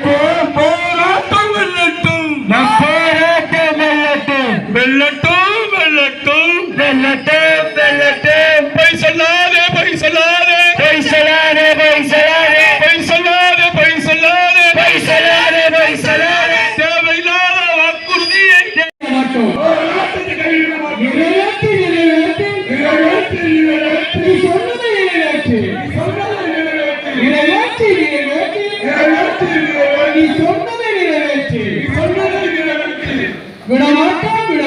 போராட்டம் வெல்லட்டும். நம் போராட்டம் வெல்லட்டும். வெல்லட்டும் வெல்லட்டும். வெல்லட்டும் வெல்லட்டும். பொய் சொல்லாதே பொய் சொல்லாதே. பொய் சொல்லாதே பொய் சொல்லாதே. பொய் சொல்லாதே பொய் சொல்லாதே. பொய் சொல்லாதே பொய் சொல்லாதே. தேவையில்லாத வாக்குறுதியை மாட்டோம் நிறைவேற்றி நிறைவேற்றி நிறைவேற்றி நிறைவேற்றி சொன்னதை நிறைவேற்றி சொன்னதை நிறைவேற்றி நிறைவேற்றி நிறைவேற்றி விடமாட்டோம் விட